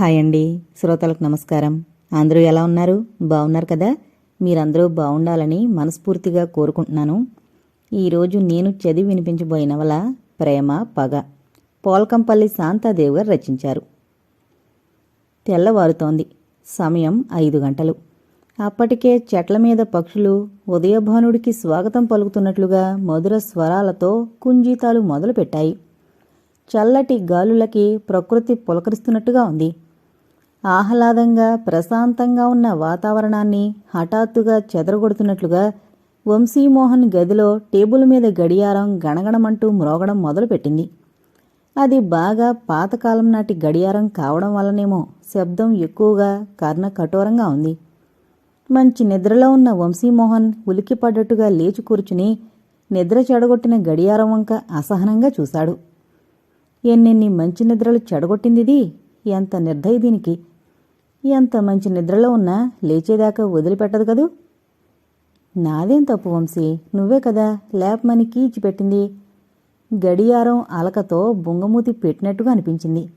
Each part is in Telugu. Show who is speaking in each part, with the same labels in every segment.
Speaker 1: హాయ్ అండి. శ్రోతలకు నమస్కారం. అందరూ ఎలా ఉన్నారు? బాగున్నారు కదా? మీరందరూ బాగుండాలని మనస్ఫూర్తిగా కోరుకుంటున్నాను. ఈరోజు నేను చదివి వినిపించబోయే నవల ప్రేమ పగ. పోల్కంపల్లి శాంతాదేవి గారు రచించారు. తెల్లవారుతోంది. సమయం ఐదు గంటలు. అప్పటికే చెట్ల మీద పక్షులు ఉదయభానుడికి స్వాగతం పలుకుతున్నట్లుగా మధుర స్వరాలతో కుంజీతాలు మొదలుపెట్టాయి. చల్లటి గాలులకి ప్రకృతి పులకరిస్తున్నట్టుగా ఉంది. ఆహ్లాదంగా ప్రశాంతంగా ఉన్న వాతావరణాన్ని హఠాత్తుగా చెదరగొడుతున్నట్లుగా వంశీమోహన్ గదిలో టేబుల్ మీద గడియారం గణగణమంటూ మ్రోగడం మొదలుపెట్టింది. అది బాగా పాతకాలం నాటి గడియారం కావడం వల్లనేమో శబ్దం ఎక్కువగా కర్ణ కఠోరంగా ఉంది. మంచి నిద్రలో ఉన్న వంశీమోహన్ ఉలికిపడ్డట్టుగా లేచి కూర్చుని నిద్ర చెడగొట్టిన గడియారం వంక అసహనంగా చూశాడు. ఎన్నెన్ని మంచి నిద్రలు చెడగొట్టిందిది? ఎంత నిర్ధయ దీనికి? ఎంత మంచి నిద్రలో ఉన్నా లేచేదాకా వదిలిపెట్టదు కదూ? నాదేం తప్పు వంశీ? నువ్వే కదా లేపమని కీచి పెట్టింది. గడియారం అలకతో బొంగమూతి పెట్టినట్టుగా అనిపించింది.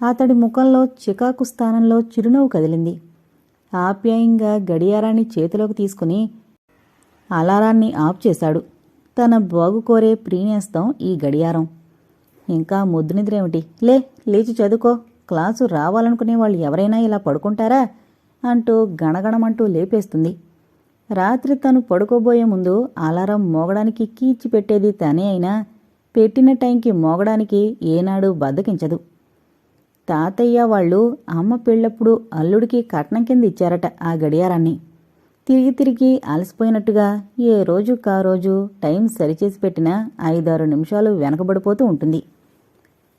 Speaker 1: అతడి ముఖంలో చికాకు స్థానంలో చిరునవ్వు కదిలింది. ఆప్యాయంగా గడియారాన్ని చేతిలోకి తీసుకుని అలారాన్ని ఆఫ్ చేశాడు. తన బాగు కోరే ప్రీనేస్తం ఈ గడియారం. ఇంకా ముద్దు నిద్రేమిటి లే లేచి చదువుకో. క్లాసు రావాలనుకునే వాళ్ళు ఎవరైనా ఇలా పడుకుంటారా? అంటూ గణగణమంటూ లేపేస్తుంది. రాత్రి తను పడుకోబోయే ముందు అలారం మోగడానికి కీచి పెట్టేది తనే అయినా పెట్టిన టైంకి మోగడానికి ఏనాడు బద్దకించదు. తాతయ్య వాళ్ళు అమ్మ పెళ్ళప్పుడు అల్లుడికి కట్నం కింద ఇచ్చారట ఆ గడియారాన్ని. తిరిగి తిరిగి అలసిపోయినట్టుగా ఏ రోజు కా రోజు టైం సరిచేసి పెట్టినా ఐదారు నిమిషాలు వెనకబడిపోతూ ఉంటుంది.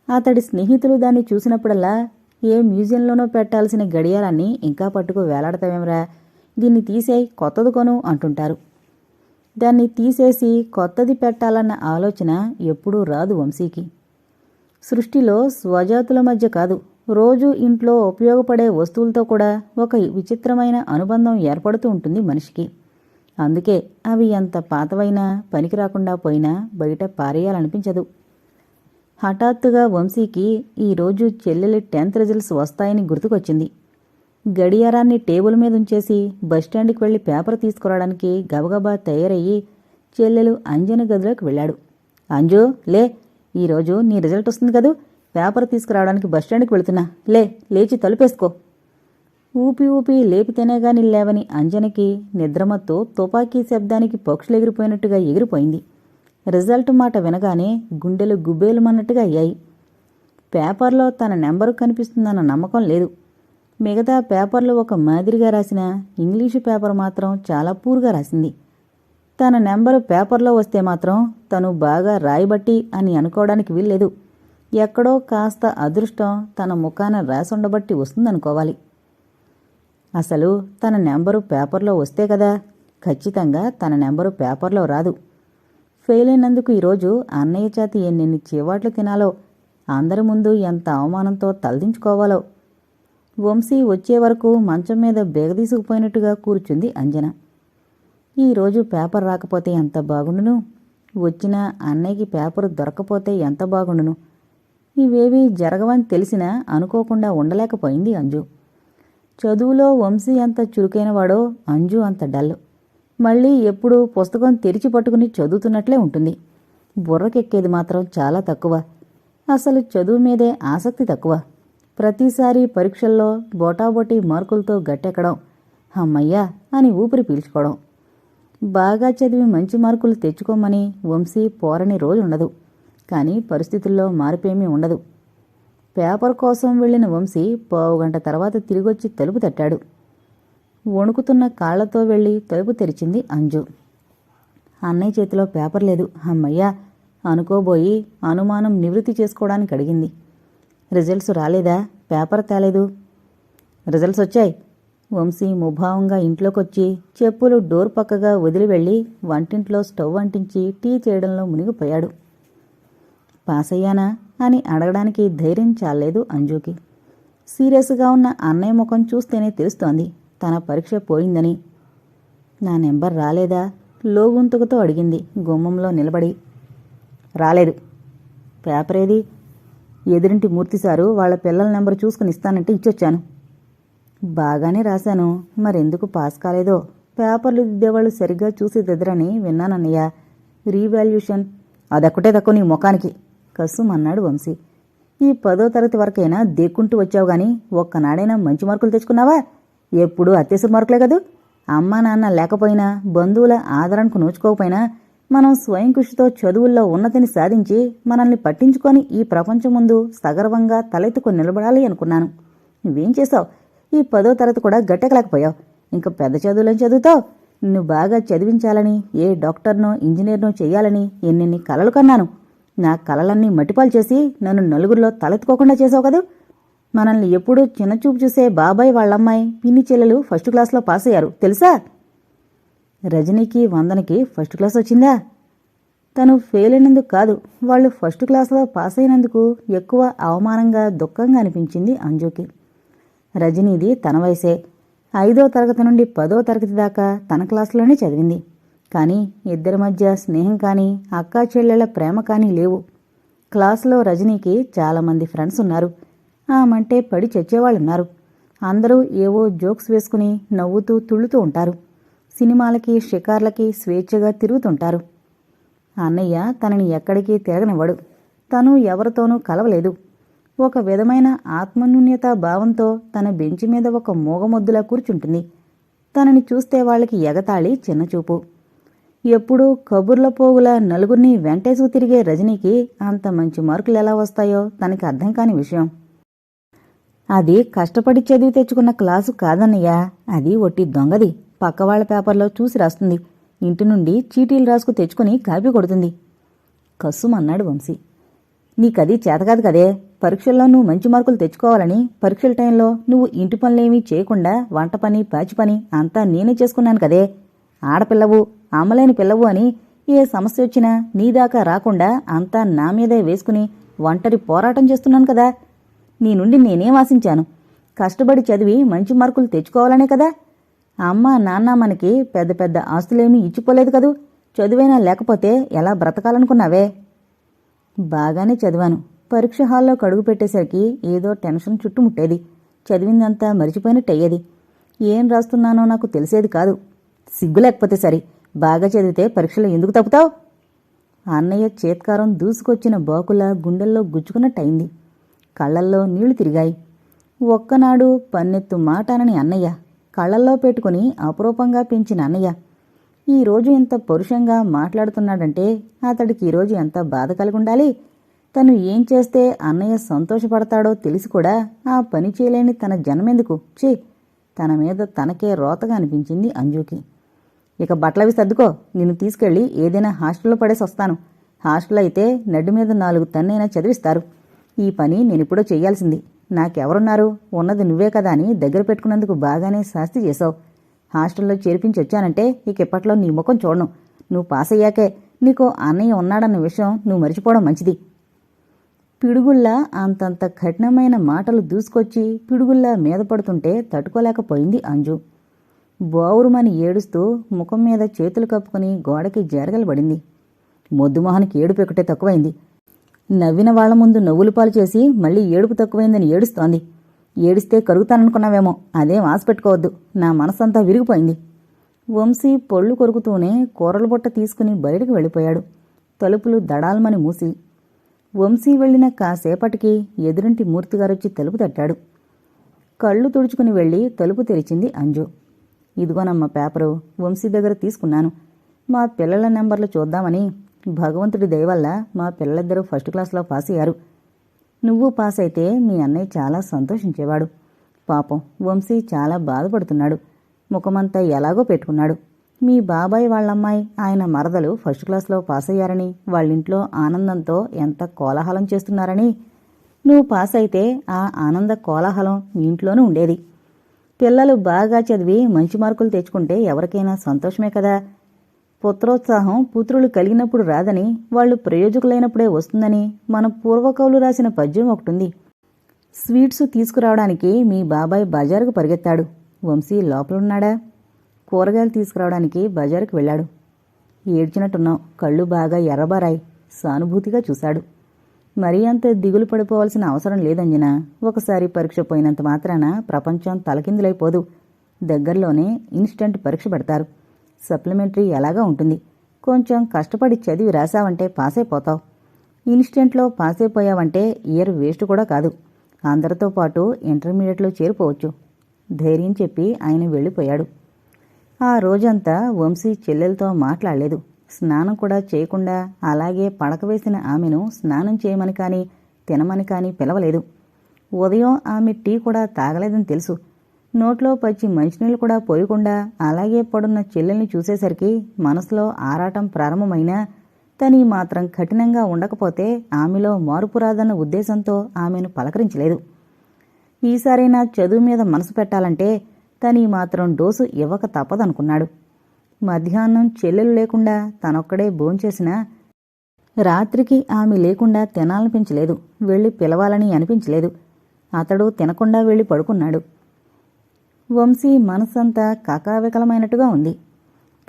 Speaker 1: అతడి స్నేహితులు దాన్ని చూసినప్పుడల్లా ఏ మ్యూజియంలోనో పెట్టాల్సిన గడియారాన్ని ఇంకా పట్టుకు వేలాడతావేమరా? దీన్ని తీసేయి కొత్తది కొను అంటుంటారు. దాన్ని తీసేసి కొత్తది పెట్టాలన్న ఆలోచన ఎప్పుడూ రాదు వంశీకి. సృష్టిలో స్వజాతుల మధ్య కాదు రోజు ఇంట్లో ఉపయోగపడే వస్తువులతో కూడా ఒక విచిత్రమైన అనుబంధం ఏర్పడుతూ ఉంటుంది మనిషికి. అందుకే అవి ఎంత పాతవైనా పనికి రాకుండా పోయినా బయట పారేయాలనిపించదు. హఠాత్తుగా వంశీకి ఈరోజు చెల్లెలి టెన్త్ రిజల్ట్స్ వస్తాయని గుర్తుకొచ్చింది. గడియారాన్ని టేబుల్ మీద ఉంచేసి బస్టాండ్కి వెళ్ళి పేపర్ తీసుకురావడానికి గబగబా తయారయ్యి చెల్లెలు అంజన గదిలోకి వెళ్ళాడు. అంజు లే ఈరోజు నీ రిజల్ట్ వస్తుంది కదూ. పేపర్ తీసుకురావడానికి బస్టాండ్కి వెళుతున్నా. లే లేచి తలుపేసుకో. ఊపి ఊపి లేపితేనే గాని లేవని అంజనకి నిద్రమత్తు తుపాకీ శబ్దానికి పక్షులు ఎగిరిపోయినట్టుగా ఎగిరిపోయింది. రిజల్ట్ మాట వినగానే గుండెలు గుబేలుమన్నట్టుగా అయ్యాయి. పేపర్లో తన నెంబరు కనిపిస్తుందన్న నమ్మకం లేదు. మిగతా పేపర్లు ఒక మాదిరిగా రాసిన ఇంగ్లీషు పేపర్ మాత్రం చాలా పూర్గా రాసింది. తన నెంబరు పేపర్లో వస్తే మాత్రం తను బాగా రాయబట్టి అని అనుకోవడానికి వీల్లేదు. ఎక్కడో కాస్త అదృష్టం తన ముఖాన రాసుండబట్టి వస్తుందనుకోవాలి. అసలు తన నెంబరు పేపర్లో వస్తే కదా ఖచ్చితంగా తన నెంబరు పేపర్లో రాదు. ఫెయిల్ అయినందుకు ఈరోజు అన్నయ్య చేతి ఎన్నెన్ని చీవాట్లు తినాలో అందరి ముందు ఎంత అవమానంతో తలదించుకోవాలో. వంశీ వచ్చే వరకు మంచం మీద బేగదీసుకుపోయినట్టుగా కూర్చుంది అంజన. ఈరోజు పేపర్ రాకపోతే ఎంత బాగుండును? వచ్చిన అన్నయ్యకి పేపర్ దొరకపోతే ఎంత బాగుండును? ఇవేవీ జరగవని తెలిసినా అనుకోకుండా ఉండలేకపోయింది అంజు. చదువులో వంశీ ఎంత చురుకైనవాడో అంజు అంత డల్. మళ్ళీ ఎప్పుడూ పుస్తకం తెరిచి పట్టుకుని చదువుతున్నట్లే ఉంటుంది. బుర్రకెక్కేది మాత్రం చాలా తక్కువ. అసలు చదువు మీదే ఆసక్తి తక్కువ. ప్రతిసారి పరీక్షల్లో బోటాబోటీ మార్కులతో గట్టెక్కడం అమ్మయ్యా అని ఊపిరి పీల్చుకోవడం. బాగా చదివి మంచి మార్కులు తెచ్చుకోమని వంశీ పోరని రోజు ఉండదు. కానీ పరిస్థితుల్లో మార్పేమీ ఉండదు. పేపర్ కోసం వెళ్ళిన వంశీ పావుగంట తర్వాత తిరిగొచ్చి తలుపు తట్టాడు. వణుకుతున్న కాళ్ళతో వెళ్ళి తలుపు తెరిచింది అంజు. అన్నయ్య చేతిలో పేపర్ లేదు. అమ్మయ్యా అనుకోబోయి అనుమానం నివృత్తి చేసుకోవడానికి అడిగింది. రిజల్ట్స్ రాలేదా? పేపర్ తేలేదు. రిజల్ట్స్ వచ్చాయి. వంశీ ముభావంగా ఇంట్లోకొచ్చి చెప్పులు డోర్ పక్కగా వదిలి వెళ్ళి వంటింట్లో స్టవ్ అంటించి టీ చేయడంలో మునిగిపోయాడు. పాస్ అయ్యానా అని అడగడానికి ధైర్యం చాలేదు అంజుకి. సీరియస్గా ఉన్న అన్నయ్య ముఖం చూస్తేనే తెలుస్తోంది. తన పరీక్ష పోయిందని. నా నెంబర్ రాలేదా? లోగుంతుకుతో అడిగింది గుమ్మంలో నిలబడి. రాలేదు. పేపర్ ఏది? ఎదురింటి మూర్తి సారు వాళ్ళ పిల్లల నెంబర్ చూసుకుని ఇస్తానంటే ఇచ్చొచ్చాను. బాగానే రాశాను. మరెందుకు పాస్ కాలేదో? పేపర్లు దిద్దేవాళ్ళు సరిగ్గా చూసి దిద్దరని విన్నానన్నయ్య. రీవాల్యూషన్ అదొక్కటే తక్కువ నీ ముఖానికి. కసుమన్నాడు అన్నాడు వంశీ. ఈ పదో తరగతి వరకైనా దేక్కుంటూ వచ్చావు గాని ఒక్కనాడైనా మంచి మార్కులు తెచ్చుకున్నావా? ఎప్పుడూ అత్యవసర మార్కులే కదూ? అమ్మా నాన్న లేకపోయినా బంధువుల ఆదరణకు నోచుకోకపోయినా మనం స్వయం కృషితో చదువుల్లో ఉన్నతిని సాధించి మనల్ని పట్టించుకొని ఈ ప్రపంచం ముందు సగర్వంగా తలెత్తుకొని నిలబడాలి అనుకున్నాను. నువ్వేం చేసావు ఈ పదో తరగతి కూడా గట్టెకలేకపోయావు ఇంకా పెద్ద చదువులని చదువుతావు? నిన్ను బాగా చదివించాలని ఏ డాక్టర్నో ఇంజనీర్నో చేయాలని ఎన్నెన్ని కలలు కన్నాను. నా కలలన్నీ మట్టిపాలు చేసి నన్ను నలుగురిలో తలెత్తుకోకుండా చేసావు కదా? మనల్ని ఎప్పుడూ చిన్నచూపు చూసే బాబాయ్ వాళ్ళమ్మాయి పిన్ని చెల్లెలు ఫస్ట్ క్లాస్లో పాస్ అయ్యారు. తెలుసా? రజనీకి వందనకి ఫస్ట్ క్లాస్ వచ్చిందా? తను ఫెయిల్ అయినందుకు కాదు వాళ్ళు ఫస్ట్ క్లాస్లో పాస్ అయినందుకు ఎక్కువ అవమానంగా దుఃఖంగా అనిపించింది అంజుకి. రజనీది తన వయసే. ఐదో తరగతి నుండి పదో తరగతి దాకా తన క్లాసులోనే చదివింది. కానీ ఇద్దరి మధ్య స్నేహం కానీ అక్కా చెల్లెళ్ళ ప్రేమ కానీ లేవు. క్లాసులో రజనీకి చాలామంది ఫ్రెండ్స్ ఉన్నారు. ఆమంటే పడి చచ్చేవాళ్ళున్నారు. అందరూ ఏవో జోక్స్ వేసుకుని నవ్వుతూ తుళ్ళుతూ ఉంటారు. సినిమాలకి షికార్లకి స్వేచ్ఛగా తిరుగుతుంటారు. అన్నయ్య తనని ఎక్కడికి తిరగనివ్వడు. తను ఎవరితోనూ కలవలేదు. ఒక విధమైన ఆత్మన్యూన్యత భావంతో తన బెంచి మీద ఒక మూగమొద్దులా కూర్చుంటుంది. తనని చూస్తే వాళ్ళకి ఎగతాళి చిన్నచూపు. ఎప్పుడూ కబుర్ల పోగుల నలుగురిని వెంటేసుకు తిరిగే రజనీకి అంత మంచి మార్కులు ఎలా వస్తాయో తనకి అర్థం కాని విషయం. అది కష్టపడి చదివి తెచ్చుకున్న క్లాసు కాదన్నయ్యా. అది ఒట్టి దొంగది. పక్కవాళ్ళ పేపర్లో చూసి రాస్తుంది. ఇంటి నుండి చీటీలు రాసుకు తెచ్చుకుని కాపీ కొడుతుంది. కస్సుమన్నాడు వంశీ. నీకది చేతకాదు కదే పరీక్షల్లో నువ్వు మంచి మార్కులు తెచ్చుకోవాలని పరీక్షల టైంలో నువ్వు ఇంటి పనులేమీ చేయకుండా వంట పని పాచి పని అంతా నేనే చేసుకున్నాను కదే. ఆడపిల్లవు అమ్మలేని పిల్లవు అని ఏ సమస్య వచ్చినా నీ దాకా రాకుండా అంతా నా మీదే వేసుకుని ఒంటరి పోరాటం చేస్తున్నాను కదా. నీ నుండి నేనేం ఆశించాను కష్టపడి చదివి మంచి మార్కులు తెచ్చుకోవాలనే కదా. అమ్మ నాన్న మనకి పెద్ద పెద్ద ఆస్తులేమీ ఇచ్చిపోలేదు కదూ. చదువైనా లేకపోతే ఎలా బ్రతకాలనుకున్నావే? బాగానే చదివాను. పరీక్ష హాల్లో కడుగు పెట్టేసరికి ఏదో టెన్షన్ చుట్టుముట్టేది. చదివిందంతా మరిచిపోయినట్టయ్యేది. ఏం రాస్తున్నానో నాకు తెలిసేది కాదు. సిగ్గు లేకపోతే సరే బాగా చదివితే పరీక్షలు ఎందుకు తప్పుతావు? అన్నయ్య చేత్కారం దూసుకొచ్చిన బాకుల గుండెల్లో గుచ్చుకున్నట్టయింది. కళ్ళల్లో నీళ్ళు తిరిగాయి. ఒక్కనాడు పన్నెత్తు మాటానని అన్నయ్య కళ్ళల్లో పెట్టుకుని అపురూపంగా పెంచిన అన్నయ్య. ఈరోజు ఇంత పరుషంగా మాట్లాడుతున్నాడంటే అతడికి ఈరోజు ఎంత బాధ కలిగుండాలి? తను ఏం చేస్తే అన్నయ్య సంతోషపడతాడో తెలిసి కూడా ఆ పని చేయలేని తన జనమెందుకు? ఛీ! తన మీద తనకే రోతగా అనిపించింది అంజుకి. ఇక బట్టలవి సర్దుకో నిన్ను తీసుకెళ్ళి ఏదైనా హాస్టల్లో పడేసి వస్తాను హాస్టల్ అయితే నడ్డు మీద నాలుగు తన్నైనా చదివిస్తారు. ఈ పని నేనిప్పుడో చెయ్యాల్సింది. నాకెవరున్నారు? ఉన్నది నువ్వే కదా అని దగ్గర పెట్టుకున్నందుకు బాగానే శాస్తి చేశావు. హాస్టల్లో చేర్పించి వచ్చానంటే ఇక ఇప్పట్లో నీ ముఖం చూడను. నువ్వు పాస్ అయ్యాకే నీకు అన్నయ్య ఉన్నాడన్న విషయం నువ్వు మర్చిపోవడం మంచిది. పిడుగుల్లా అంతంత కఠినమైన మాటలు దూసుకొచ్చి పిడుగుల్లా మీద పడుతుంటే తట్టుకోలేకపోయింది అంజు. బోవురుమని ఏడుస్తూ ముఖం మీద చేతులు కప్పుకుని గోడకి జరగలు పడింది మొద్దుమోహన్కి ఏడుపెక్కటే తక్కువైంది. నవ్విన వాళ్ళ ముందు నవ్వులు పాలు చేసి మళ్ళీ ఏడుపు తక్కువైందని ఏడుస్తోంది. ఏడిస్తే కరుగుతాననుకున్నావేమో అదేం ఆశ పెట్టుకోవద్దు. నా మనసంతా విరిగిపోయింది. వంశీ పొళ్ళు కొరుకుతూనే కూరల బుట్ట తీసుకుని బయటకు వెళ్ళిపోయాడు. తలుపులు దడాల్మని మూసి. వంశీ వెళ్ళిన కాసేపటికి ఎదురింటి మూర్తిగారొచ్చి తలుపు తట్టాడు. కళ్ళు తుడుచుకుని వెళ్ళి తలుపు తెరిచింది అంజు. ఇదిగోనమ్మ పేపరు వంశీ దగ్గర తీసుకున్నాను. మా పిల్లల నెంబర్లు చూద్దామని భగవంతుడి దయవల్ల మా పిల్లలిద్దరూ ఫస్ట్ క్లాస్లో పాస్ అయ్యారు. నువ్వు పాస్ అయితే మీ అన్నయ్య చాలా సంతోషించేవాడు. పాపం వంశీ చాలా బాధపడుతున్నాడు. ముఖమంతా ఎలాగో పెట్టుకున్నాడు. మీ బాబాయ్ వాళ్ళమ్మాయి ఆయన మరదలు ఫస్ట్ క్లాస్లో పాస్ అయ్యారని వాళ్ళింట్లో ఆనందంతో ఎంత కోలాహలం చేస్తున్నారని. నువ్వు పాస్ అయితే ఆ ఆనంద కోలాహలం మీ ఇంట్లోనూ ఉండేది. పిల్లలు బాగా చదివి మంచి మార్కులు తెచ్చుకుంటే ఎవరికైనా సంతోషమే కదా. పుత్రోత్సాహం పుత్రులు కలిగినప్పుడు రాదని వాళ్ళు ప్రయోజకులైనప్పుడే వస్తుందని మన పూర్వకవులు రాసిన పద్యం ఒకటుంది. స్వీట్స్ తీసుకురావడానికి మీ బాబాయ్ బజారుకు పరిగెత్తాడు. వంశీ లోపలున్నాడా? కూరగాయలు తీసుకురావడానికి బజారుకు వెళ్ళాడు. ఏడ్చినట్టున్నావు. కళ్ళు బాగా ఎర్రబారాయి. సానుభూతిగా చూశాడు. మరీ అంత దిగులు పడిపోవాల్సిన అవసరం లేదంజన. ఒకసారి పరీక్ష పోయినంత మాత్రాన ప్రపంచం తలకిందులైపోదు. దగ్గరలోనే ఇన్స్టంట్ పరీక్ష పెడతారు. సప్లిమెంటరీ ఎలాగా ఉంటుంది? కొంచెం కష్టపడి చదివి రాసావంటే పాస్ అయిపోతావు ఇన్స్టెంట్లో పాస్ అయిపోయావంటే ఇయర్ వేస్ట్ కూడా కాదు. అందరితో పాటు ఇంటర్మీడియట్లో చేరిపోవచ్చు. ధైర్యం చెప్పి ఆయన వెళ్ళిపోయాడు. ఆ రోజంతా వంశీ చెల్లెలతో మాట్లాడలేదు. స్నానం కూడా చేయకుండా అలాగే పడక వేసిన ఆమెను స్నానం చేయమని కానీ తినమని కానీ పిలవలేదు. ఉదయం ఆమె టీ కూడా తాగలేదని తెలుసు. నోట్లో పచ్చి మంచినీళ్ళు కూడా పోయకుండా అలాగే పడున్న చెల్లెల్ని చూసేసరికి మనసులో ఆరాటం ప్రారంభమైనా తని మాత్రం కఠినంగా ఉండకపోతే ఆమెలో మార్పు రాదన్న ఉద్దేశంతో ఆమెను పలకరించలేదు. ఈసారైనా చదువు మీద మనసు పెట్టాలంటే తని మాత్రం డోసు ఇవ్వక తప్పదనుకున్నాడు. మధ్యాహ్నం చెల్లెలు లేకుండా తనొక్కడే భోంచేసినా రాత్రికి ఆమె లేకుండా తినాలనిపించలేదు. వెళ్ళి పిలవాలని అనిపించలేదు. అతడు తినకుండా వెళ్ళి పడుకున్నాడు. వంశీ మనసంతా కకావికలమైనట్టుగా ఉంది.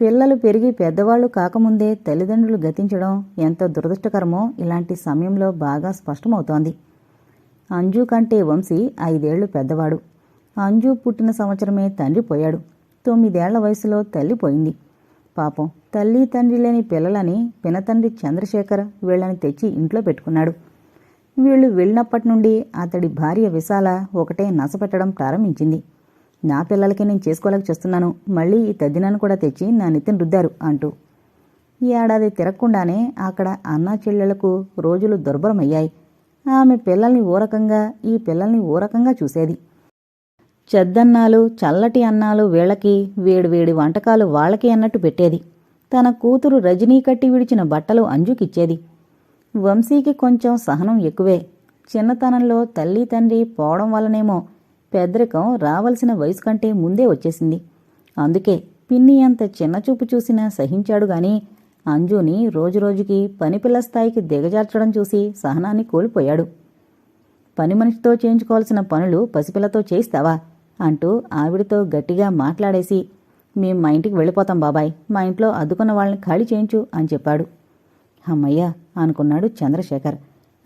Speaker 1: పిల్లలు పెరిగి పెద్దవాళ్ళు కాకముందే తల్లిదండ్రులు గతించడం ఎంత దురదృష్టకరమో ఇలాంటి సమయంలో బాగా స్పష్టమవుతోంది. అంజు కంటే వంశీ ఐదేళ్ళు పెద్దవాడు. అంజు పుట్టిన సంవత్సరమే తండ్రి పోయాడు. తొమ్మిదేళ్ళ వయసులో తల్లి పోయింది. పాపం తల్లి తండ్రి లేని పిల్లలని పినతండ్రి చంద్రశేఖర్ వీళ్ళని తెచ్చి ఇంట్లో పెట్టుకున్నాడు. వీళ్ళు వెళ్ళినప్పటి నుండి అతడి భార్య విశాల ఒకటే నసపెట్టడం ప్రారంభించింది. నా పిల్లలకి నేను చేసుకోలేక చేస్తున్నాను. మళ్ళీ ఈ తద్దినాన్ని కూడా తెచ్చి నా నెత్తిని రుద్దారు అంటూ. ఈ ఏడాది తిరగకుండానే అక్కడ అన్నా చెల్లెళ్ళకు రోజులు దుర్భరమయ్యాయి. ఆమె పిల్లల్ని ఓ రకంగా ఈ పిల్లల్ని ఓ రకంగా చూసేది. చెద్దన్నాలు చల్లటి అన్నాలు వీళ్ళకి వేడివేడి వంటకాలు వాళ్ళకి అన్నట్టు పెట్టేది. తన కూతురు రజనీ కట్టి విడిచిన బట్టలు అంజుకిచ్చేది. వంశీకి కొంచెం సహనం ఎక్కువే. చిన్నతనంలో తల్లి తండ్రి పోవడం వల్లనేమో పెద్దరికం రావలసిన వయసు కంటే ముందే వచ్చేసింది. అందుకే పిన్ని అంత చిన్నచూపు చూసినా సహించాడు గాని అంజుని రోజురోజుకి పనిపిల్ల స్థాయికి దిగజార్చడం చూసి సహనాన్ని కోల్పోయాడు. పని మనిషితో చేయించుకోవాల్సిన పనులు పసిపిల్లతో చేయిస్తావా? అంటూ ఆవిడతో గట్టిగా మాట్లాడేసి మేం మా ఇంటికి వెళ్ళిపోతాం బాబాయ్ మా ఇంట్లో అద్దుకున్న వాళ్ళని ఖాళీ చేయించు అని చెప్పాడు. అమ్మయ్యా అనుకున్నాడు చంద్రశేఖర్.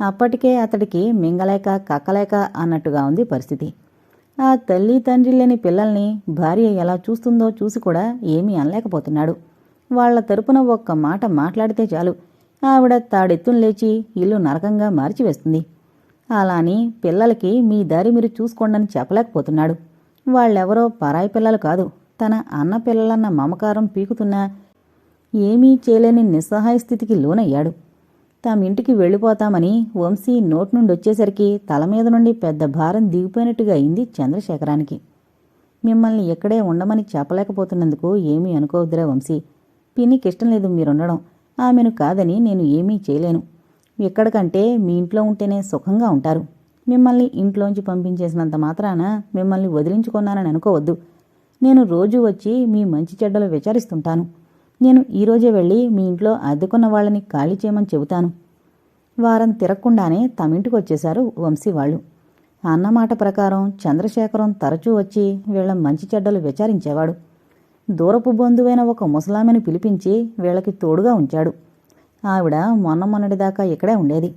Speaker 1: అప్పటికే అతడికి మింగలేక కక్కలేక అన్నట్టుగా ఉంది పరిస్థితి. ఆ తల్లి తండ్రి లేని పిల్లల్ని భార్య ఎలా చూస్తుందో చూసి కూడా ఏమీ అనలేకపోతున్నాడు. వాళ్ళ తరపున ఒక్క మాట మాట్లాడితే చాలు. ఆవిడ తాడెత్తును లేచి ఇల్లు నరకంగా మార్చివేస్తుంది. అలా అని పిల్లలకి మీ దారి మీరు చూసుకోండని చెప్పలేకపోతున్నాడు. వాళ్ళెవరో పరాయి పిల్లలు కాదు. తన అన్న పిల్లలన్న మమకారం పీకుతున్నా ఏమీ చేయలేని నిస్సహాయ స్థితికి లోనయ్యాడు. తామింటికి వెళ్ళిపోతామని వంశీ నోటి నుండి వచ్చేసరికి తల మీద నుండి పెద్ద భారం దిగిపోయినట్టుగా అయింది చంద్రశేఖరానికి. మిమ్మల్ని ఎక్కడే ఉండమని చెప్పలేకపోతున్నందుకు ఏమీ అనుకోవద్దురా వంశీ. పిన్నికిష్టం లేదు మీరుండడం. ఆమెను కాదని నేను ఏమీ చేయలేను. ఎక్కడికంటే మీ ఇంట్లో ఉంటేనే సుఖంగా ఉంటారు. మిమ్మల్ని ఇంట్లోంచి పంపించేసినంత మాత్రాన మిమ్మల్ని వదిలించుకున్నానని అనుకోవద్దు. నేను రోజూ వచ్చి మీ మంచి చెడ్డలు విచారిస్తుంటాను. నేను ఈరోజే వెళ్ళి మీ ఇంట్లో అద్దెకున్న వాళ్ళని ఖాళీ చేయమని చెబుతాను. వారం తిరగకుండానే తమింటికి వచ్చేశారు వంశీ వాళ్ళు. అన్నమాట ప్రకారం చంద్రశేఖరం తరచూ వచ్చి వీళ్ళ మంచి చెడ్డలు విచారించేవాడు. దూరపు బంధువైన ఒక ముసలామెను పిలిపించి వీళ్ళకి తోడుగా ఉంచాడు. ఆవిడ మొన్న మొన్నటిదాకా ఇక్కడే ఉండేది.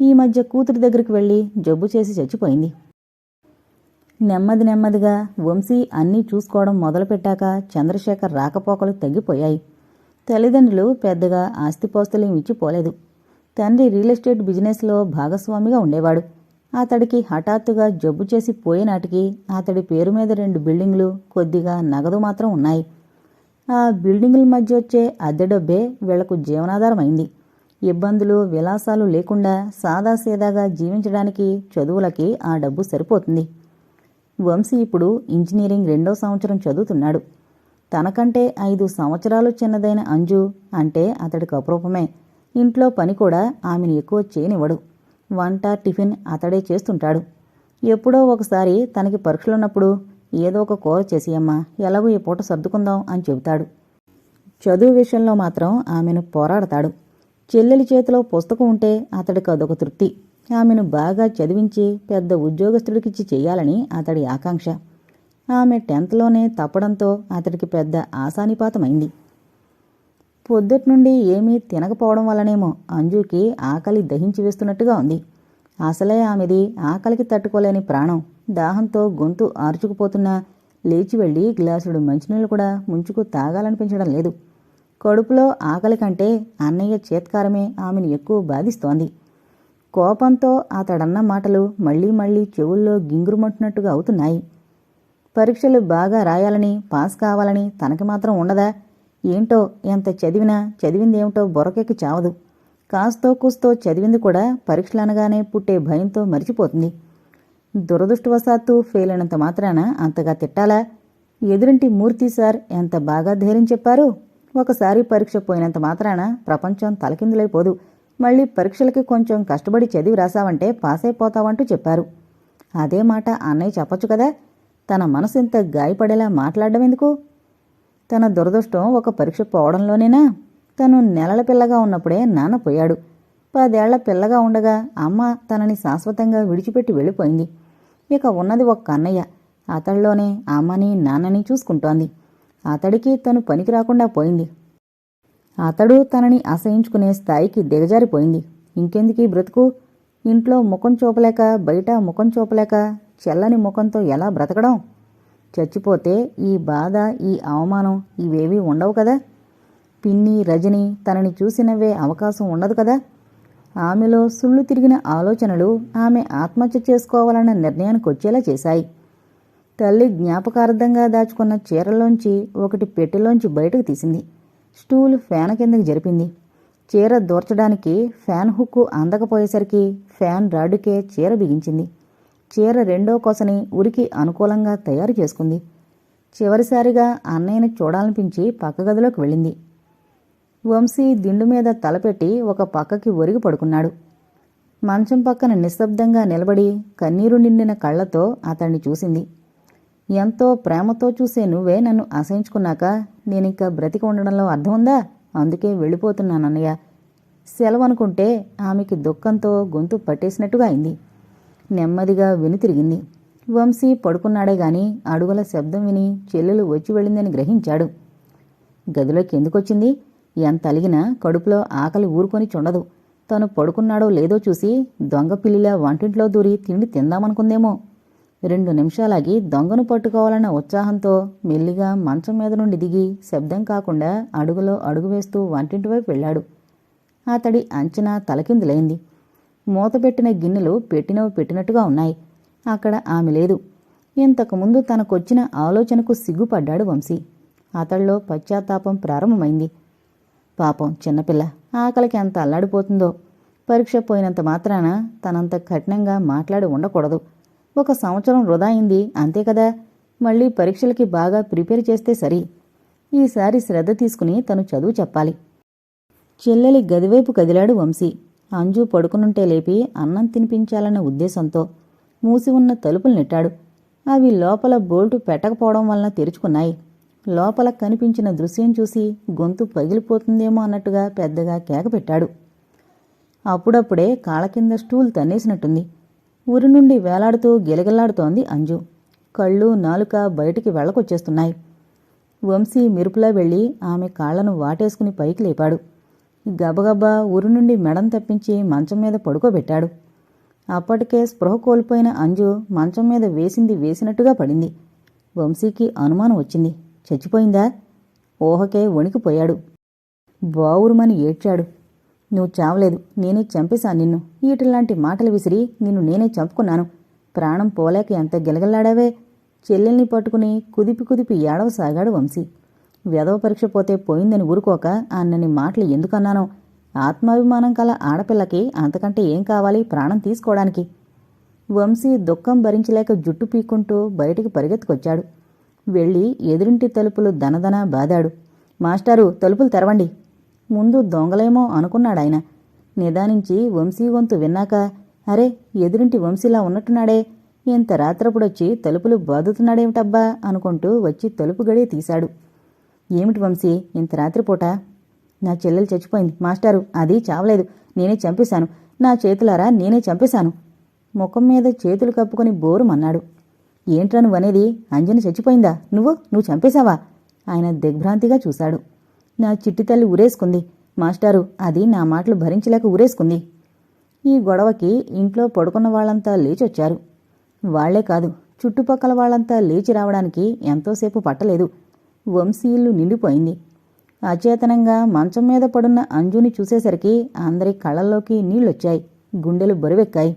Speaker 1: ఈ మధ్య కూతురి దగ్గరికి వెళ్ళి జబ్బు చేసి చచ్చిపోయింది. నెమ్మది నెమ్మదిగా వంశీ అన్నీ చూసుకోవడం మొదలుపెట్టాక చంద్రశేఖర్ రాకపోకలు తగ్గిపోయాయి. తల్లిదండ్రులు పెద్దగా ఆస్తిపోస్తులేం ఇచ్చిపోలేదు తండ్రి రియల్ ఎస్టేట్ బిజినెస్లో భాగస్వామిగా ఉండేవాడు. అతడికి హఠాత్తుగా జబ్బు చేసి పోయేనాటికి అతడి పేరు మీద రెండు బిల్డింగ్లు కొద్దిగా నగదు మాత్రం ఉన్నాయి. ఆ బిల్డింగుల మధ్య వచ్చే అద్దె డబ్బే వీళ్ళకు జీవనాధారమైంది. ఇబ్బందులు విలాసాలు లేకుండా సాదాసీదాగా జీవించడానికి చదువులకి ఆ డబ్బు సరిపోతుంది. వంశీ ఇప్పుడు ఇంజనీరింగ్ రెండో సంవత్సరం చదువుతున్నాడు. తనకంటే ఐదు సంవత్సరాలు చిన్నదైన అంజు అంటే అతడికి అపురూపమే. ఇంట్లో పని కూడా ఆమెను ఎక్కువ చేయనివ్వడు. వంట టిఫిన్ అతడే చేస్తుంటాడు. ఎప్పుడో ఒకసారి తనకి పరీక్షలున్నప్పుడు ఏదో ఒక కూర చేసియమ్మా ఎలాగో ఈ పూట సర్దుకుందాం అని చెబుతాడు. చదువు విషయంలో మాత్రం ఆమెను పోరాడతాడు. చెల్లెలి చేతిలో పుస్తకం ఉంటే అతడికి అదొక తృప్తి. ఆమెను బాగా చదివించి పెద్ద ఉద్యోగస్తుడికిచ్చి చేయాలని అతడి ఆకాంక్ష. ఆమె టెన్త్లోనే తప్పడంతో అతడికి పెద్ద ఆశానిపాతమైంది. పొద్దుటి నుండి ఏమీ తినకపోవడం వల్లనేమో అంజుకి ఆకలి దహించి వేస్తున్నట్టుగా ఉంది. అసలే ఆమెది ఆకలికి తట్టుకోలేని ప్రాణం. దాహంతో గొంతు ఆర్చుకుపోతున్నా లేచి వెళ్ళి గ్లాసుడు మంచినీళ్ళు కూడా ముంచుకు తాగాలనిపించడం లేదు. కడుపులో ఆకలి కంటే అన్నయ్య చేత్కారమే ఆమెను ఎక్కువ బాధిస్తోంది. కోపంతో అతడన్న మాటలు మళ్ళీ మళ్ళీ చెవుల్లో గింగురుమంటున్నట్టుగా అవుతున్నాయి. పరీక్షలు బాగా రాయాలని పాస్ కావాలని తనకి మాత్రం ఉండదా? ఏంటో ఎంత చదివినా చదివిందేమిటో బొరకెక్కి చావదు. కాస్తో కూస్తో చదివింది కూడా పరీక్షలు అనగానే పుట్టే భయంతో మరిచిపోతుంది. దురదృష్టవశాత్తు ఫెయిల్ అయినంత మాత్రాన అంతగా తిట్టాలా? ఎదురింటి మూర్తి సార్ ఎంత బాగా ధైర్యం చెప్పారు? ఒకసారి పరీక్ష పోయినంత మాత్రాన ప్రపంచం తలకిందులైపోదు. మళ్ళీ పరీక్షలకి కొంచెం కష్టపడి చదివి రాసావంటే పాస్ అయిపోతావంటూ చెప్పారు. అదే మాట అన్నయ్య చెప్పొచ్చు కదా? తన మనసు ఇంత గాయపడేలా మాట్లాడడం ఎందుకు? తన దురదృష్టం ఒక పరీక్ష పోవడంలోనేనా? తను నెలల పిల్లగా ఉన్నప్పుడే నాన్న పోయాడు. పదేళ్ళ పిల్లగా ఉండగా అమ్మ తనని శాశ్వతంగా విడిచిపెట్టి వెళ్ళిపోయింది. ఇక ఉన్నది ఒక్క అన్నయ్య. అతడిలోనే అమ్మని నాన్నని చూసుకుంటోంది. అతడికి తను పనికి రాకుండా పోయింది. అతడు తనని అసహించుకునే స్థాయికి దిగజారిపోయింది. ఇంకెందుకీ బ్రతుకు? ఇంట్లో ముఖం చూపలేక బయట ముఖం చూపలేక చెల్లని ముఖంతో ఎలా బ్రతకడం? చచ్చిపోతే ఈ బాధ ఈ అవమానం ఇవేవీ ఉండవు కదా? పిన్ని రజని తనని చూసినవే అవకాశం ఉండదు కదా? ఆమెలో సుళ్ళు తిరిగిన ఆలోచనలు ఆమె ఆత్మహత్య చేసుకోవాలన్న నిర్ణయానికి వచ్చేలా చేశాయి. తల్లి జ్ఞాపకార్థంగా దాచుకున్న చీరలోంచి ఒకటి పెట్టెలోంచి బయటకు తీసింది. స్టూల్ ఫ్యాన్ కిందకి జరిపింది. చీర దూర్చడానికి ఫ్యాన్ హుక్కు అందకపోయేసరికి ఫ్యాన్ రాడుకే చీర బిగించింది. చీర రెండో కొసని ఉరికి అనుకూలంగా తయారు చేసుకుంది. చివరిసారిగా అన్నయ్యని చూడాలనిపించి పక్క గదిలోకి వెళ్ళింది. వంశీ దిండు మీద తలపెట్టి ఒక పక్కకి ఒరిగి పడుకున్నాడు. మంచం పక్కన నిశ్శబ్దంగా నిలబడి కన్నీరు నిండిన కళ్ళతో అతన్ని చూసింది. ఎంతో ప్రేమతో చూసే నువ్వే నన్ను అసహించుకున్నాక నేనింకా బ్రతికి ఉండడంలో అర్థం ఉందా? అందుకే వెళ్ళిపోతున్నానన్నయ్య. సెలవు అనుకుంటే ఆమెకి దుఃఖంతో గొంతు పట్టేసినట్టుగా అయింది. నెమ్మదిగా వెనుతిరిగింది వంశీ పడుకున్నాడే గాని అడుగుల శబ్దం విని చెల్లెలు వచ్చి వెళ్ళిందని గ్రహించాడు. గదిలోకి ఎందుకొచ్చింది ఎంత అలిగినా కడుపులో ఆకలి ఊరుకొని చుండదు. తను పడుకున్నాడో లేదో చూసి దొంగ పిల్లిలా వంటింట్లో దూరి తిండి తిందామనుకుందేమో. రెండు నిమిషాలాగి దొంగను పట్టుకోవాలన్న ఉత్సాహంతో మెల్లిగా మంచం మీద నుండి దిగి శబ్దం కాకుండా అడుగులో అడుగు వేస్తూ వంటింటి వైపు వెళ్ళాడు. అతడి అంచనా తలకిందులైంది మూతపెట్టిన గిన్నెలు పెట్టినవి పెట్టినట్టుగా ఉన్నాయి. అక్కడ ఆమె లేదు. ఇంతకుముందు తనకొచ్చిన ఆలోచనకు సిగ్గుపడ్డాడు వంశీ. అతడిలో పశ్చాత్తాపం ప్రారంభమైంది. పాపం చిన్నపిల్ల ఆకలికి ఎంత అల్లాడిపోతుందో. పరీక్ష పోయినంత మాత్రాన తనంత కఠినంగా మాట్లాడి ఉండకూడదు. ఒక సంవత్సరం వృధా అయింది. అంతే కదా? మళ్ళీ పరీక్షలకి బాగా ప్రిపేర్ చేస్తే సరి. ఈసారి శ్రద్ధ తీసుకుని తను చదువు చెప్పాలి. చెల్లెలి గదివైపు కదిలాడు వంశీ. అంజు పడుకునుంటే లేపి అన్నం తినిపించాలన్న ఉద్దేశంతో మూసి ఉన్న తలుపులు నెట్టాడు. అవి లోపల బోల్టు పెట్టకపోవడం వలన తెరుచుకున్నాయి. లోపల కనిపించిన దృశ్యం చూసి గొంతు పగిలిపోతుందేమో అన్నట్టుగా పెద్దగా కేక పెట్టాడు. అప్పుడప్పుడే కాళ్ళ కింద స్టూల్ తన్నేసినట్టుంది. ఊరి నుండి వేలాడుతూ గిలగిల్లాడుతోంది అంజు. కళ్ళు నాలుక బయటికి వెళ్ళకొచ్చేస్తున్నాయి. వంశీ మెరుపులా వెళ్ళి ఆమె కాళ్ళను వాటేసుకుని పైకి లేపాడు. గబగబా ఊరి నుండి మెడం తప్పించి మంచం మీద పడుకోబెట్టాడు. అప్పటికే స్పృహ కోల్పోయిన అంజు మంచం మీద వేసింది వేసినట్టుగా పడింది. వంశీకి అనుమానం వచ్చింది. చచ్చిపోయిందా? ఊహకే వణికిపోయాడు. బావురుమని ఏడ్చాడు. నువ్వు చావలేదు. నేనే చంపేశాను నిన్ను. ఈటలాంటి మాటలు విసిరి నిన్ను నేనే చంపుకున్నాను. ప్రాణం పోలేక ఎంత గిలగల్లాడావే? చెల్లెల్ని పట్టుకుని కుదిపి కుదిపి ఏడవసాగాడు వంశీ. వెధవ పరీక్ష పోతే పోయిందని ఊరుకోక అన్నని మాటలు ఎందుకన్నానో? ఆత్మాభిమానం కల ఆడపిల్లకి అంతకంటే ఏం కావాలి ప్రాణం తీసుకోవడానికి? వంశీ దుఃఖం భరించలేక జుట్టు పీక్కుంటూ బయటికి పరిగెత్తుకొచ్చాడు. వెళ్ళి ఎదురింటి తలుపులు దనదన బాదాడు. మాస్టారు తలుపులు తెరవండి. ముందు దొంగలేమో అనుకున్నాడాయన. నిదానించి వంశీ వంతు విన్నాక అరే ఎదురింటి వంశీలా ఉన్నట్టున్నాడే. ఇంత రాత్రపుడొచ్చి తలుపులు బాదుతున్నాడేమిటబ్బా అనుకుంటూ వచ్చి తలుపు గడి తీశాడు. ఏమిటి వంశీ ఇంత రాత్రిపూట? నా చెల్లెలు చచ్చిపోయింది మాస్టారు అది చావలేదు. నేనే చంపేశాను. నా చేతులారా నేనే చంపేశాను. ముఖం మీద చేతులు కప్పుకొని బోరుమన్నాడు ఏంట్రా నువ్వనేది? అంజని చచ్చిపోయిందా? నువ్వు? నువ్వు చంపేశావా? ఆయన దిగ్భ్రాంతిగా చూశాడు. నా చిట్టి తల్లి ఉరేసుకుంది మాస్టారు అది నా మాటలు భరించలేక ఉరేసుకుంది ఈ గొడవకి ఇంట్లో పడుకున్న వాళ్ళంతా లేచొచ్చారు. వాళ్ళే కాదు చుట్టుపక్కల వాళ్ళంతా లేచి రావడానికి ఎంతోసేపు పట్టలేదు. వంశీ ఇల్లు నిండిపోయింది. అచేతనంగా మంచం మీద పడున్న అంజుని చూసేసరికి అందరి కళ్ళల్లోకి నీళ్ళొచ్చాయి గుండెలు బరువెక్కాయి.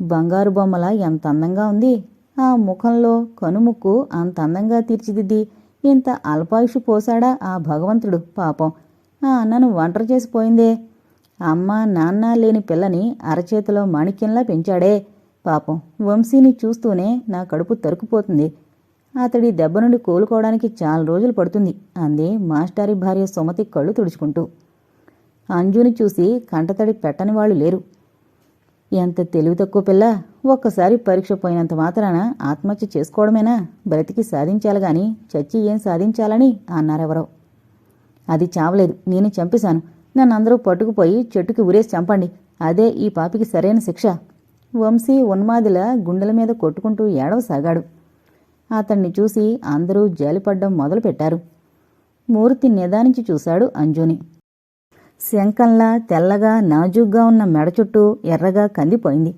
Speaker 1: బంగారు బొమ్మల ఎంత అందంగా ఉంది. ఆ ముఖంలో కనుముక్కు అంత అందంగా తీర్చిదిద్ది ఇంత అల్పాయుషు పోశాడా ఆ భగవంతుడు? పాపం. ఆ అన్నను ఒంటరి చేసిపోయిందే అమ్మ నాన్న లేని పిల్లని అరచేతిలో మాణిక్యంలా పెంచాడే. పాపం. వంశీని చూస్తూనే నా కడుపు తరుకుపోతుంది అతడి దెబ్బ నుండి కోలుకోవడానికి చాలా రోజులు పడుతుంది అంది మాస్టారి భార్య సుమతి కళ్ళు తుడుచుకుంటూ. అంజుని చూసి కంటతడి పెట్టని వాళ్ళు లేరు. ఎంత తెలివి తక్కువ పిల్ల? ఒక్కసారి పరీక్ష పోయినంత మాత్రాన ఆత్మహత్య చేసుకోవడమేనా? బ్రతికి సాధించాలి గాని చచ్చి ఏం సాధించాలని? అన్నారెవరో. అది చావలేదు. నేను చంపేశాను. నన్ను అందరూ పట్టుకుపోయి చెట్టుకి ఉరేసి చంపండి. అదే ఈ పాపికి సరైన శిక్ష. వంశీ ఉన్మాదిల గుండెల మీద కొట్టుకుంటూ ఏడవసాగాడు. అతన్ని చూసి అందరూ జాలిపడ్డం మొదలుపెట్టారు. మూర్తి నిదానించి చూశాడు అంజుని. శంఖంలా తెల్లగా నాజుగ్గా ఉన్న మెడ చుట్టూ ఎర్రగా కందిపోయింది.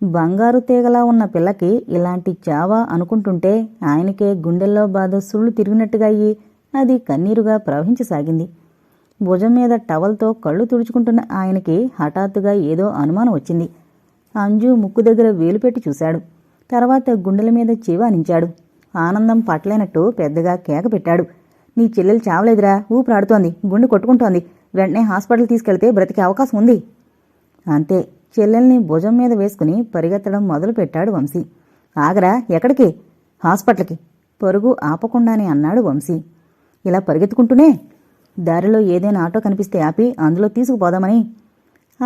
Speaker 1: బంగారు తీగలా ఉన్న పిల్లకి ఇలాంటి చావా అనుకుంటుంటే ఆయనకే గుండెల్లో బాధ సుళ్ళు తిరిగినట్టుగా అయ్యి అది కన్నీరుగా ప్రవహించసాగింది. భుజం మీద టవల్తో కళ్ళు తుడుచుకుంటున్న ఆయనకి హఠాత్తుగా ఏదో అనుమానం వచ్చింది. అంజు ముక్కు దగ్గర వేలు పెట్టి చూశాడు. తర్వాత గుండెల మీద చీవానించాడు ఆనందం పట్టలేనట్టు పెద్దగా కేక పెట్టాడు. నీ చెల్లెలు చావలేదురా ఊపిరాడుతోంది గుండె కొట్టుకుంటోంది. వెంటనే హాస్పిటల్ తీసుకెళ్తే బ్రతికే అవకాశం ఉంది. అంతే. చెల్లెల్ని భుజం మీద వేసుకుని పరిగెత్తడం మొదలుపెట్టాడు వంశీ. ఆగరా ఎక్కడికి? హాస్పిటల్కి. పరుగు ఆపకుండానే అన్నాడు వంశీ. ఇలా పరిగెత్తుకుంటూనే? దారిలో ఏదైనా ఆటో కనిపిస్తే ఆపి అందులో తీసుకుపోదామని.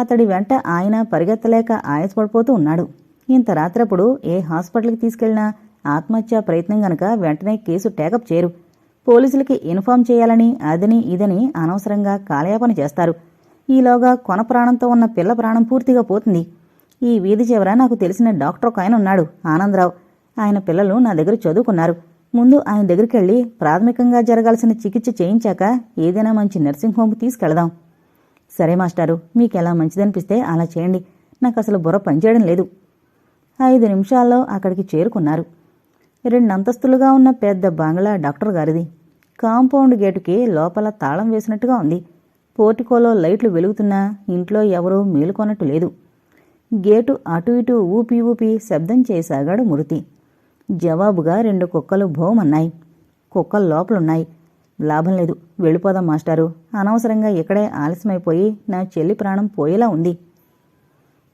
Speaker 1: అతడి వెంట ఆయన పరిగెత్తలేక ఆయాసపడిపోతూ ఉన్నాడు. ఇంత రాత్రప్పుడు ఏ హాస్పిటల్కి తీసుకెళ్ళినా ఆత్మహత్యా ప్రయత్నం గనక వెంటనే కేసు టేకప్ చేయరు పోలీసులకి ఇన్ఫార్మ్ చేయాలని అదని ఇదని అనవసరంగా కాలయాపన చేస్తారు. ఈలోగా కొన ప్రాణంతో ఉన్న పిల్ల ప్రాణం పూర్తిగా పోతుంది. ఈ వీధి చివర నాకు తెలిసిన డాక్టర్ ఒక ఆయన ఉన్నాడు ఆనందరావు. ఆయన పిల్లలు నా దగ్గర చదువుకున్నారు. ముందు ఆయన దగ్గరికి వెళ్ళి ప్రాథమికంగా జరగాల్సిన చికిత్స చేయించాక ఏదైనా మంచి నర్సింగ్ హోమ్కి తీసుకెళదాం. సరే మాస్టారు మీకు ఎలా మంచిదనిపిస్తే అలా చేయండి. నాకు అసలు బుర్ర పనిచేయడం లేదు. ఐదు నిమిషాల్లో అక్కడికి చేరుకున్నారు. రెండు అంతస్తులుగా ఉన్న పెద్ద బంగ్లా డాక్టర్ గారిది. కాంపౌండ్ గేటుకి లోపల తాళం వేసినట్టుగా ఉంది. పోర్టికోలో లైట్లు వెలుగుతున్నా ఇంట్లో ఎవరూ మేలుకొన్నట్టు లేదు. గేటు అటు ఇటు ఊపి ఊపి శబ్దం చేయసాగాడు మృతి. జవాబుగా రెండు కుక్కలు భోమన్నాయి. కుక్కలు లోపలున్నాయి. లాభం లేదు. వెళ్ళిపోదాం మాస్టారు. అనవసరంగా ఇక్కడే ఆలస్యమైపోయి నా చెల్లి ప్రాణం పోయేలా ఉంది.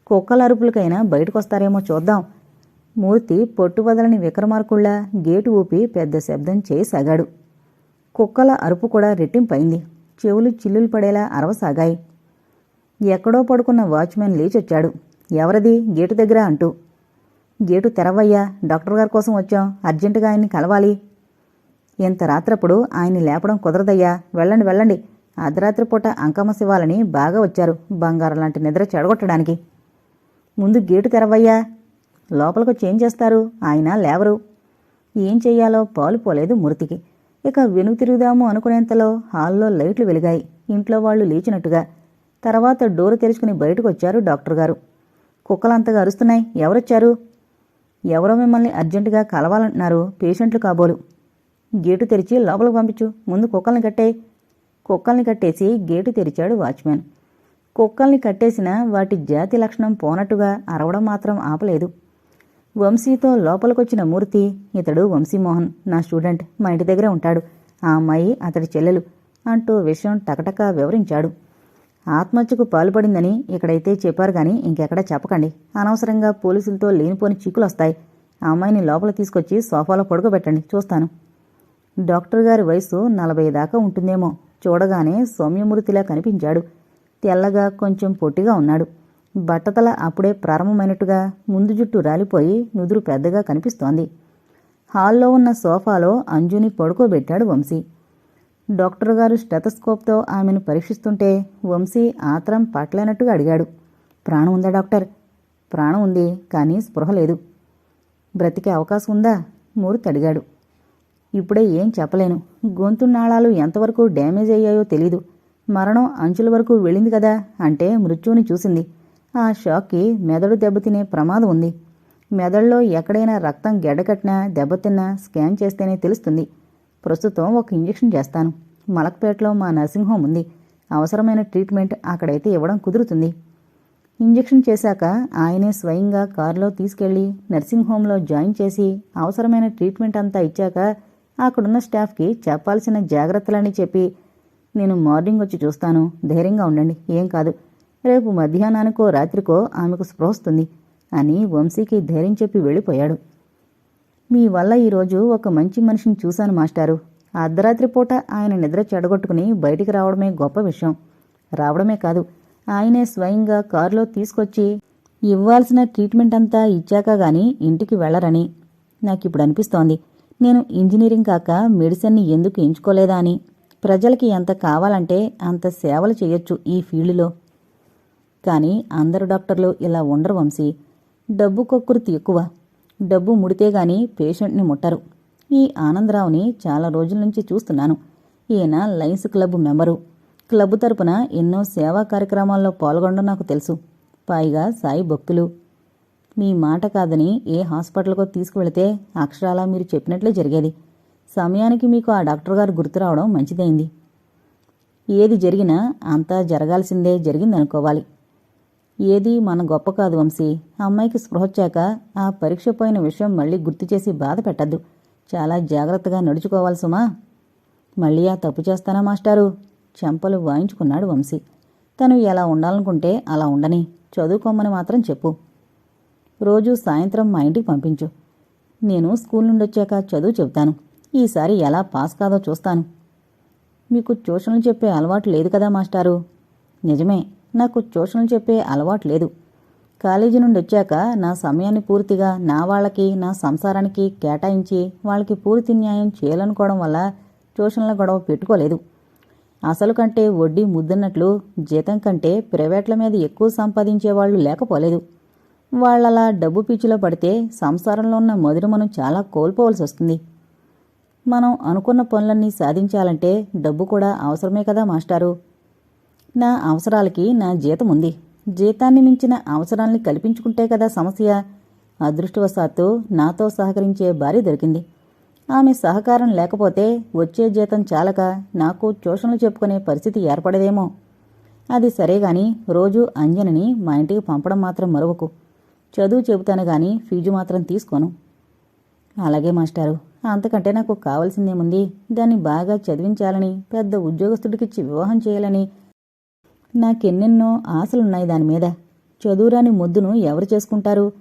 Speaker 1: కుక్కల అరుపులకైనా బయటకొస్తారేమో చూద్దాం. మూర్తి పొట్టుబదలని విక్రమార్కుళ్ళ గేటు ఊపి పెద్ద శబ్దం చేయసాగాడు కుక్కల అరుపు కూడా రెట్టింపైంది. చెవులు చిల్లులు పడేలా అరవసాగాయి ఎక్కడో పడుకున్న వాచ్మెన్ లేచొచ్చాడు. ఎవరది? గేటు దగ్గర అంటూ. గేటు తెరవయ్యా డాక్టర్ గారి కోసం వచ్చాం. అర్జెంటుగా ఆయన్ని కలవాలి. ఇంత రాత్రప్పుడు ఆయన్ని లేపడం కుదరదయ్యా. వెళ్ళండి వెళ్ళండి. అర్ధరాత్రి పూట అంకమ్మ శివాలని బాగా వచ్చారు. బంగారం లాంటి నిద్ర చెడగొట్టడానికి. ముందు గేటు తెరవయ్యా. లోపలికి చేంజ్ చేస్తారు? ఆయన లేవరు. ఏం చెయ్యాలో? పాలు పోలేదు మూర్తికి. ఇక వెనుక తిరుగుదాము అనుకునేంతలో హాల్లో లైట్లు వెలిగాయి. ఇంట్లో వాళ్ళు లేచినట్టుగా. తర్వాత డోరు తెరుచుకుని బయటకు వచ్చారు డాక్టర్ గారు. కుక్కలంతగా అరుస్తున్నాయి. ఎవరొచ్చారు? ఎవరో మిమ్మల్ని అర్జెంటుగా కలవాలంటున్నారు. పేషెంట్లు కాబోలు. గేటు తెరిచి లోపలికి పంపించు. ముందు కుక్కల్ని కట్టాయి. కుక్కల్ని కట్టేసి గేటు తెరిచాడు వాచ్మెన్ కుక్కల్ని కట్టేసిన వాటి జాతి లక్షణం పోనట్టుగా అరవడం మాత్రం ఆపలేదు. వంశీతో లోపలికొచ్చిన మూర్తి ఇతడు వంశీమోహన్ నా స్టూడెంట్ మా ఇంటి దగ్గరే ఉంటాడు. ఆ అమ్మాయి అతడి చెల్లెలు అంటూ విషయం టకటకా వివరించాడు. ఆత్మహత్యకు పాల్పడిందని ఇక్కడైతే చెప్పారు కానీ ఇంకెక్కడా చెప్పకండి. అనవసరంగా పోలీసులతో లేనిపోని చిక్కులొస్తాయి ఆ అమ్మాయిని లోపల తీసుకొచ్చి సోఫాలో పడుకోబెట్టండి చూస్తాను. డాక్టర్ గారి వయసు నలభై దాకా ఉంటుందేమో. చూడగానే సౌమ్యమూర్తిలా కనిపించాడు. తెల్లగా కొంచెం పొట్టిగా ఉన్నాడు. బట్టతల అప్పుడే ప్రారంభమైనట్టుగా ముందు జుట్టు రాలిపోయి నుదురు పెద్దగా కనిపిస్తోంది. హాల్లో ఉన్న సోఫాలో అంజుని పడుకోబెట్టాడు వంశీ. డాక్టర్ గారు స్టెథస్కోప్తో ఆమెను పరీక్షిస్తుంటే వంశీ ఆత్రం పట్టలేనట్టుగా అడిగాడు. ప్రాణం ఉందా డాక్టర్? ప్రాణం ఉంది కానీ స్పృహ లేదు. బ్రతికే అవకాశం ఉందా? మూర్తి అడిగాడు. ఇప్పుడే ఏం చెప్పలేను. గొంతు నాళాలు ఎంతవరకు డ్యామేజ్ అయ్యాయో తెలీదు. మరణం అంచుల వరకు వెళ్ళింది కదా అంటే మృత్యువుని చూసింది. ఆ షాక్కి మెదడు దెబ్బతినే ప్రమాదం ఉంది. మెదడులో ఎక్కడైనా రక్తం గెడకట్టినా దెబ్బతిన్నా స్కాన్ చేస్తేనే తెలుస్తుంది. ప్రస్తుతం ఒక ఇంజెక్షన్ చేస్తాను. మలక్పేటలో మా నర్సింగ్ హోమ్ ఉంది. అవసరమైన ట్రీట్మెంట్ అక్కడైతే ఇవ్వడం కుదురుతుంది. ఇంజెక్షన్ చేశాక ఆయనే స్వయంగా కారులో తీసుకెళ్ళి నర్సింగ్ హోంలో జాయిన్ చేసి అవసరమైన ట్రీట్మెంట్ అంతా ఇచ్చాక అక్కడున్న స్టాఫ్కి చెప్పాల్సిన జాగ్రత్తలని చెప్పి నేను మార్నింగ్ వచ్చి చూస్తాను. ధైర్యంగా ఉండండి. ఏం కాదు. రేపు మధ్యాహ్నానికో రాత్రికో ఆమెకు స్పృహస్తుంది అని వంశీకి ధైర్యం చెప్పి వెళ్ళిపోయాడు. మీ వల్ల ఈరోజు ఒక మంచి మనిషిని చూశాను మాస్టారు. అర్ధరాత్రి పూట ఆయన నిద్ర చెడగొట్టుకుని బయటికి రావడమే గొప్ప విషయం. రావడమే కాదు ఆయనే స్వయంగా కారులో తీసుకొచ్చి ఇవ్వాల్సిన ట్రీట్మెంట్ అంతా ఇచ్చాక గాని ఇంటికి వెళ్ళరని. నాకిప్పుడు అనిపిస్తోంది నేను ఇంజనీరింగ్ కాక మెడిసిన్ని ఎందుకు ఎంచుకోలేదా అని. ప్రజలకి ఎంత కావాలంటే అంత సేవలు చేయొచ్చు ఈ ఫీల్డ్లో. కానీ అందరు డాక్టర్లు ఇలా ఉండరు వంశీ. డబ్బు కొక్కుర్తి ఎక్కువ. డబ్బు ముడితే గాని పేషెంట్ని ముట్టరు. ఈ ఆనందరావుని చాలా రోజుల నుంచి చూస్తున్నాను. ఈయన లయన్స్ క్లబ్ మెంబరు. క్లబ్ తరపున ఎన్నో సేవా కార్యక్రమాల్లో పాల్గొనడం నాకు తెలుసు. పైగా సాయి భక్తులు. మీ మాట కాదని ఏ హాస్పిటల్కో తీసుకువెళితే అక్షరాలా మీరు చెప్పినట్లే జరిగేది. సమయానికి మీకు ఆ డాక్టర్ గారు గుర్తు రావడం మంచిదైంది. ఏది జరిగినా అంతా జరగాల్సిందే జరిగిందనుకోవాలి. ఏది మన గొప్ప కాదు వంశీ. అమ్మాయికి స్పృహొచ్చాక ఆ పరీక్ష పోయిన విషయం మళ్ళీ గుర్తు చేసి బాధ పెట్టద్దు. చాలా జాగ్రత్తగా నడుచుకోవాలి సుమా. మళ్ళీ ఆ తప్పు చేస్తానా మాస్టారు? చెంపలు వాయించుకున్నాడు వంశీ. తను ఎలా ఉండాలనుకుంటే అలా ఉండని. చదువుకోమని మాత్రం చెప్పు. రోజు సాయంత్రం మా ఇంటికి పంపించు. నేను స్కూల్ నుండి వచ్చాక చదువు చెబుతాను. ఈసారి ఎలా పాస్ కాదో చూస్తాను. మీకు ట్యూషన్లు చెప్పే అలవాటు లేదు కదా మాస్టారు? నిజమే. నాకు ట్యూషన్లు చెప్పే అలవాటు లేదు. కాలేజీ నుండి వచ్చాక నా సమయాన్ని పూర్తిగా నా వాళ్ళకి నా సంసారానికి కేటాయించి వాళ్ళకి పూర్తి న్యాయం చేయాలనుకోవడం వల్ల ట్యూషన్ల గొడవ పెట్టుకోలేదు. అసలు కంటే వడ్డీ ముద్దన్నట్లు జీతం కంటే ప్రైవేట్ల మీద ఎక్కువ సంపాదించే వాళ్ళు లేకపోలేదు. వాళ్ళలా డబ్బు పిచ్చిలో పడితే సంసారంలో ఉన్న మధుర మనం చాలా కోల్పోవలసి వస్తుంది. మనం అనుకున్న పనులన్నీ సాధించాలంటే డబ్బు కూడా అవసరమే కదా మాస్టారు? నా అవసరాలకి నా జీతం ఉంది. జీతాన్ని మించిన అవసరాల్ని కల్పించుకుంటే కదా సమస్య. అదృష్టవశాత్తు నాతో సహకరించే భార్య దొరికింది. ఆమె సహకారం లేకపోతే వచ్చే జీతం చాలక నాకు ట్యూషన్లు చెప్పుకునే పరిస్థితి ఏర్పడదేమో. అది సరే గాని రోజు అంజనని మా ఇంటికి పంపడం మాత్రం మరొకకు చదువు చెబుతాను గాని ఫీజు మాత్రం తీసుకోను. అలాగే మాస్టారు అంతకంటే నాకు కావాల్సిందేముంది? దాన్ని బాగా చదివించాలని పెద్ద ఉద్యోగస్తుడికిచ్చి వివాహం చేయాలని నాకెన్నెన్నో ఆశలున్నాయి దాని మీద. చదువురాని మొద్దును ఎవరు చేసుకుంటారు?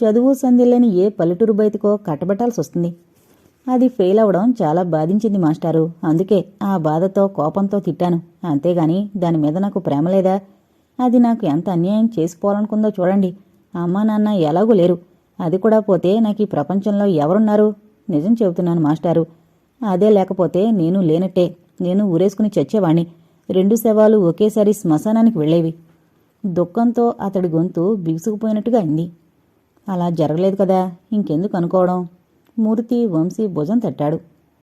Speaker 1: చదువు సంధిలేని ఏ పల్లెటూరు బయటకో కట్టబెట్టాల్సి వస్తుంది అది ఫెయిల్ అవడం చాలా బాధించింది మాస్టారు. అందుకే ఆ బాధతో కోపంతో తిట్టాను. అంతేగాని దాని మీద నాకు ప్రేమ లేదా? అది నాకు ఎంత అన్యాయం చేసుకోవాలనుకుందో చూడండి. అమ్మా నాన్న ఎలాగూ లేరు. అది కూడా పోతే నాకు ఈ ప్రపంచంలో ఎవరున్నారు? నిజం చెబుతున్నాను మాస్టారు. అదే లేకపోతే నేను లేనట్టే. నేను ఊరేసుకుని చచ్చేవాణ్ణి. రెండు శవాలు ఒకేసారి శ్మశానానికి వెళ్ళేవి. దుఃఖంతో అతడి గొంతు బిగుసుకుపోయినట్టుగా అయింది. అలా జరగలేదు కదా ఇంకెందుకు అనుకోవడం? మూర్తి వంశీ భుజం తట్టాడు.